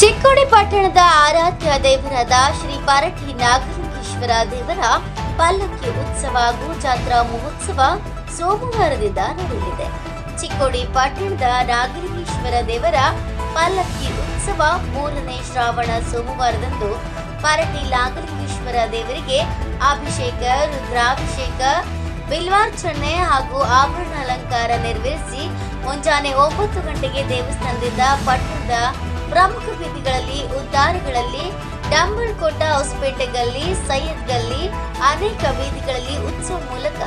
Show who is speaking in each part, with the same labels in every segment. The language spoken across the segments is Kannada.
Speaker 1: ಚಿಕ್ಕೋಡಿ ಪಟ್ಟಣದ ಆರಾಧ್ಯ ದೇವರಾದ ಶ್ರೀ ಪಾರಠಿ ನಾಗಲಿಂಗೇಶ್ವರ ದೇವರ ಪಲ್ಲಕ್ಕಿ ಉತ್ಸವ ಹಾಗೂ ಜಾತ್ರಾ ಮಹೋತ್ಸವ ಸೋಮವಾರದಿಂದ ನಡೆಯಲಿದೆ. ಚಿಕ್ಕೋಡಿ ಪಟ್ಟಣದ ನಾಗಲಿಂಗೇಶ್ವರ ದೇವರ ಪಲ್ಲಕ್ಕಿ ಉತ್ಸವ ಮೂರನೇ ಶ್ರಾವಣ ಸೋಮವಾರದಂದು ಪರಟಿ ನಾಗಲಿಂಗೇಶ್ವರ ದೇವರಿಗೆ ಅಭಿಷೇಕ, ರುದ್ರಾಭಿಷೇಕ, ಬಿಲ್ವಾರ್ಚನೆ ಹಾಗೂ ಆಭರಣ ಅಲಂಕಾರ ನೆರವೇರಿಸಿ, ಮುಂಜಾನೆ ಒಂಬತ್ತು ಗಂಟೆಗೆ ದೇವಸ್ಥಾನದಿಂದ ಪಟ್ಟಣದ ಪ್ರಮುಖ ಬೀದಿಗಳಲ್ಲಿ ಉದ್ದಾರಗಳಲ್ಲಿ ಡಂಬಲ್ಕೋಟ ಹೊಸಪೇಟೆ ಗಲ್ಲಿ ಸೈಯದ್ ಗಲ್ಲಿ ಅನೇಕ ಬೀದಿಗಳಲ್ಲಿ ಉತ್ಸವ ಮೂಲಕ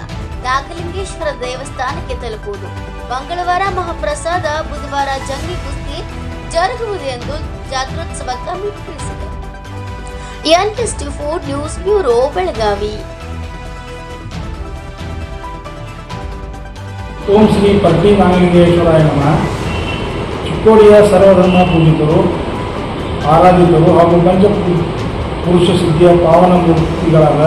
Speaker 1: ನಾಗಲಿಂಗೇಶ್ವರ ದೇವಸ್ಥಾನಕ್ಕೆ ತಲುಪುವುದು. ಮಂಗಳವಾರ ಮಹಾಪ್ರಸಾದ, ಬುಧವಾರ ಜಂಗಿ ಕುಸ್ತಿ ಜರುಗುವುದು ಎಂದು ಜಾತ್ರೋತ್ಸವ ಕಮಿಟಿ ತಿಳಿಸಿದೆ. Four news bureau Belagavi.
Speaker 2: ಓಂ ಶ್ರೀ ಪಟ್ಟಿ ನಾಗಲಿಂಗೇಶ್ವರಾಯ ನಮಃ. ಚಿಕ್ಕೋಡಿಯ ಸರ್ವಧರ್ಮ ಪೂಜಿತರು, ಆರಾಧಿತರು ಹಾಗೂ ಪಂಚ ಪುರುಷ ಸಿದ್ಧಿಯ ಪಾವನ ಮೂರ್ತಿಗಳಾದ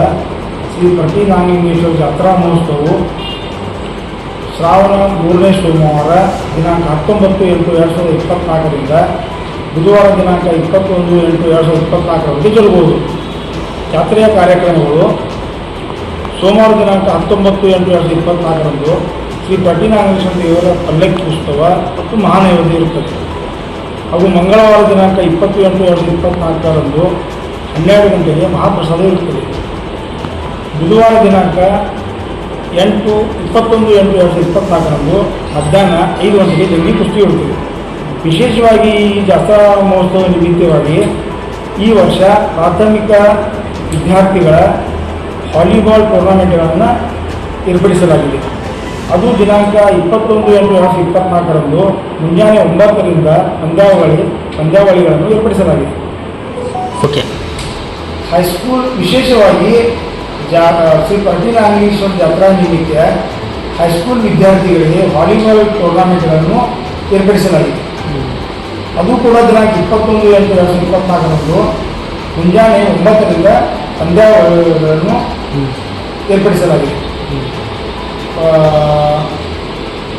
Speaker 2: ಶ್ರೀ ಪಟ್ಟಿ ನಾಗಲಿಂಗೇಶ್ವರ ಜಾತ್ರಾ ಮಹೋತ್ಸವವು ಶ್ರಾವಣ ಮೂರನೇ ಸೋಮವಾರ ದಿನಾಂಕ ಹತ್ತೊಂಬತ್ತು ಎಂಟು ಎರಡು ಸಾವಿರದ ಇಪ್ಪತ್ತ್ನಾಲ್ಕರಿಂದ ಬುಧವಾರ ದಿನಾಂಕ ಇಪ್ಪತ್ತೊಂದು ಎಂಟು ಎರಡು ಸಾವಿರದ ಇಪ್ಪತ್ನಾಲ್ಕರವರೆಗೆ ಜರುಗುವುದು. ಜಾತ್ರೆಯ ಕಾರ್ಯಕ್ರಮಗಳು ಸೋಮವಾರ ದಿನಾಂಕ ಹತ್ತೊಂಬತ್ತು ಎಂಟು ಎರಡು ಸಾವಿರದ ಇಪ್ಪತ್ತ್ನಾಲ್ಕರಂದು ಶ್ರೀ ಪಟ್ಟಿನಾಗೇಶ್ವರ ದೇವರ ಪಲ್ಲಕ್ಕಿ ಉತ್ಸವ ಮತ್ತು ಮಹಾನೈವೇದ್ಯ ಇರುತ್ತದೆ. ಹಾಗೂ ಮಂಗಳವಾರ ದಿನಾಂಕ ಇಪ್ಪತ್ತು ಎಂಟು ಎರಡು ಸಾವಿರದ ಇಪ್ಪತ್ತ್ನಾಲ್ಕರಂದು ಹನ್ನೆರಡು ಗಂಟೆಗೆ ಮಹಾಪ್ರಸಾದ ಇರುತ್ತದೆ. ಬುಧವಾರ ದಿನಾಂಕ ಎಂಟು ಇಪ್ಪತ್ತೊಂದು ಎಂಟು ಎರಡು ಸಾವಿರದ ಇಪ್ಪತ್ತ್ನಾಲ್ಕರಂದು ಮಧ್ಯಾಹ್ನ ಐದು ಗಂಟೆಗೆ ಜಂಗಿ ಕುಸ್ತಿ ಇರುತ್ತದೆ. ವಿಶೇಷವಾಗಿ ಈ ಜಾತ್ರಾ ಮಹೋತ್ಸವ ನಿಮಿತ್ತವಾಗಿ ಈ ವರ್ಷ ಪ್ರಾಥಮಿಕ ವಿದ್ಯಾರ್ಥಿಗಳ ವಾಲಿಬಾಲ್ ಟೂರ್ನಮೆಂಟ್ಗಳನ್ನು ಏರ್ಪಡಿಸಲಾಗಿದೆ. ಅದು ದಿನಾಂಕ ಇಪ್ಪತ್ತೊಂದು ಎಂಟು ಎರಡು ಸಾವಿರದ ಇಪ್ಪತ್ನಾಲ್ಕರಂದು ಮುಂಜಾನೆ ಒಂಬತ್ತರಿಂದ ಪಂದ್ಯಾವಳಿ ಪಂದ್ಯಾವಳಿಗಳನ್ನು ಏರ್ಪಡಿಸಲಾಗಿದೆ.
Speaker 3: ಓಕೆ.
Speaker 2: ಹೈಸ್ಕೂಲ್ ವಿಶೇಷವಾಗಿ ಜಾ ಶ್ರೀ ಪಟ್ಟಿನಾಗೇಶ್ವರ ಜಾತ್ರಾ ನಿಮಿತ್ತ ಹೈಸ್ಕೂಲ್ ವಿದ್ಯಾರ್ಥಿಗಳಿಗೆ ವಾಲಿಬಾಲ್ ಟೂರ್ನಾಮೆಂಟ್ಗಳನ್ನು ಏರ್ಪಡಿಸಲಾಗಿದೆ. ಅದು ಕೂಡ ದಿನಾಂಕ ಇಪ್ಪತ್ತೊಂದು ಎಂಟು ಎರಡು ಸಾವಿರದ ಇಪ್ಪತ್ನಾಲ್ಕರಂದು ಮುಂಜಾನೆ ಒಂಬತ್ತರಿಂದ ಪಂದ್ಯಾವಳಿಗಳನ್ನು ಏರ್ಪಡಿಸಲಾಗಿದೆ.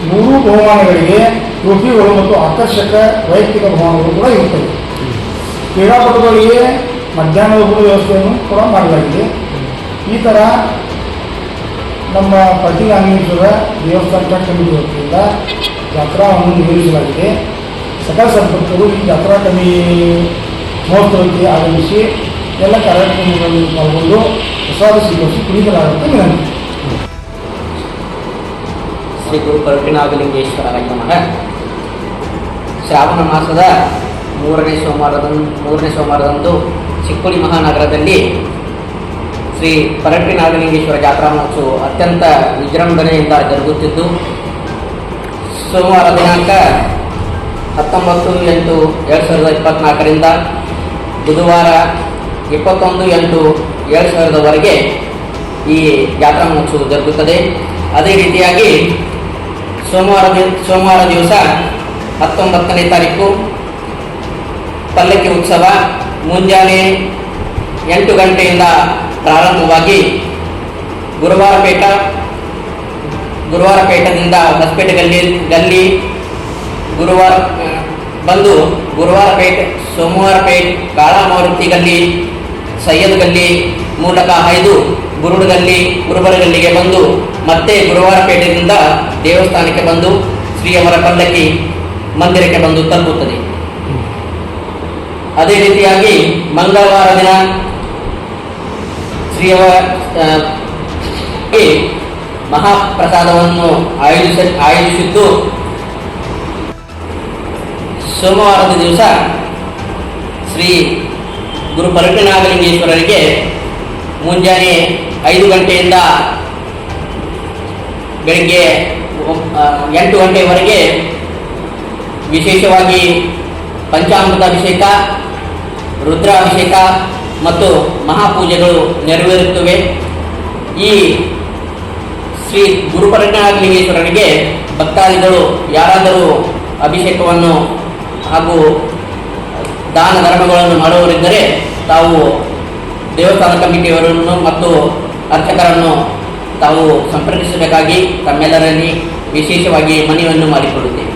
Speaker 2: ಮೂರು ಬಹುಮಾನಗಳಿಗೆ ಟ್ರೋಫಿಗಳು ಮತ್ತು ಆಕರ್ಷಕ ವೈಯಕ್ತಿಕ ಬಹುಮಾನಗಳು ಕೂಡ ಇರುತ್ತವೆ. ಕ್ರೀಡಾಪಟುಗಳಿಗೆ ಮಧ್ಯಾಹ್ನದ ಊಟದ ವ್ಯವಸ್ಥೆಯನ್ನು ಕೂಡ ಮಾಡಲಾಗಿದೆ. ಈ ಥರ ನಮ್ಮ ಪಟ್ಟಿಗಾಂಗೇಶ್ವರ ದೇವಸ್ಥಾನ ಕಮಿಟಿ ವತಿಯಿಂದ ಜಾತ್ರಾವನ್ನು ನಿರ್ವಹಿಸಲಾಗಿದೆ ಸಕಲ ಸಂಪರ್ಕರು ಈ ಜಾತ್ರಾ ಕಮಿ ಮಹೋತ್ಸವಕ್ಕೆ ಆಗಮಿಸಿ ಎಲ್ಲ ಕಾರ್ಯಕ್ರಮಗಳಲ್ಲಿ ಪಾಲ್ಗೊಂಡು ಪ್ರಸಾದ ಸ್ವೀಕರಿಸಿ ಕುಳಿತರಾಗುತ್ತೆ ವಿನಂತಿ.
Speaker 3: ಶ್ರೀ ಗುರು ಕರುಣಾಗಲಿಂಗೇಶ್ವರ ನಮಃ ಶ್ರಾವಣ ಮಾಸದ ಮೂರನೇ ಸೋಮವಾರದ ಮೂರನೇ ಸೋಮವಾರದಂದು ಚಿಕ್ಕೋಡಿ ಮಹಾನಗರದಲ್ಲಿ ಶ್ರೀ ಪರಟ್ಟಿ ನಾಗಲಿಂಗೇಶ್ವರ ಜಾತ್ರಾ ಮಹೋತ್ಸವ ಅತ್ಯಂತ ವಿಜೃಂಭಣೆಯಿಂದ ಜರುಗುತ್ತಿದ್ದು, ಸೋಮವಾರ ದಿನಾಂಕ ಹತ್ತೊಂಬತ್ತು ಎಂಟು ಎರಡು ಸಾವಿರದ ಇಪ್ಪತ್ತ್ನಾಲ್ಕರಿಂದ ಬುಧವಾರ ಇಪ್ಪತ್ತೊಂದು ಎಂಟು ಎರಡು ಸಾವಿರದವರೆಗೆ ಈ ಜಾತ್ರಾ ಮಹೋತ್ಸವ ಜರುಗುತ್ತದೆ. ಅದೇ ರೀತಿಯಾಗಿ ಸೋಮವಾರ ಸೋಮವಾರ ದಿವಸ ಹತ್ತೊಂಬತ್ತನೇ ತಾರೀಕು ಪಲ್ಲಕ್ಕಿ ಉತ್ಸವ ಮುಂಜಾನೆ ಎಂಟು ಗಂಟೆಯಿಂದ ಪ್ರಾರಂಭವಾಗಿ ಗುರುವಾರಪೇಟ, ಗುರುವಾರಪೇಟದಿಂದ ಗುರುವಾರ ಹೊಸಪೇಟೆ ಗಲ್ಲಿ ಗಲ್ಲಿ ಗುರುವಾರ, ಬಂದು ಗುರುವಾರಪೇಟೆ ಸೋಮವಾರಪೇಟೆ ಕಾಳಾಮಾರುತಿ ಗಲ್ಲಿ ಸೈಯದ್ ಗಲ್ಲಿ ಮೂಲಕ ಹಾಯ್ದು ಗುರುಡು ಗುರುಬರಗಲ್ಲಿಗೆ ಬಂದು ಮತ್ತೆ ಗುರುವಾರಪೇಟೆಯಿಂದ ದೇವಸ್ಥಾನಕ್ಕೆ ಬಂದು ಶ್ರೀಯವರ ಪಲ್ಲಕ್ಕಿ ಮಂದಿರಕ್ಕೆ ಬಂದು ತಲುಪುತ್ತದೆ. ಅದೇ ರೀತಿಯಾಗಿ ಮಂಗಳವಾರ ದಿನ ಶ್ರೀಯವ ಮಹಾಪ್ರಸಾದವನ್ನು ಆಯೋಜಿಸ, ಆಯೋಜಿಸಿದ್ದು ಸೋಮವಾರದ ದಿವಸ ಶ್ರೀ ಗುರು ಪರಟನಾಗಲಿಂಗೇಶ್ವರರಿಗೆ ಮುಂಜಾನೆ ಐದು ಗಂಟೆಯಿಂದ ಬೆಳಿಗ್ಗೆ ಎಂಟು ಗಂಟೆವರೆಗೆ ವಿಶೇಷವಾಗಿ ಪಂಚಾಮೃತ ಅಭಿಷೇಕ, ರುದ್ರಾಭಿಷೇಕ ಮತ್ತು ಮಹಾಪೂಜೆಗಳು ನೆರವೇರುತ್ತವೆ. ಈ ಶ್ರೀ ಗುರುಪರಟನಾಗಲಿಂಗೇಶ್ವರರಿಗೆ ಭಕ್ತಾದಿಗಳು ಯಾರಾದರೂ ಅಭಿಷೇಕವನ್ನು ಹಾಗೂ ದಾನ ಧರ್ಮಗಳನ್ನು ಮಾಡುವವರಿದ್ದರೆ ತಾವು ದೇವಸ್ಥಾನ ಕಮಿಟಿಯವರನ್ನು ಮತ್ತು ಅರ್ಚಕರನ್ನು ತಾವು ಸಂಪರ್ಕಿಸಬೇಕಾಗಿ ತಮ್ಮೆಲ್ಲರಲ್ಲಿ ವಿಶೇಷವಾಗಿ ಮನವಿಯನ್ನು ಮಾಡಿಕೊಳ್ಳುತ್ತೇವೆ.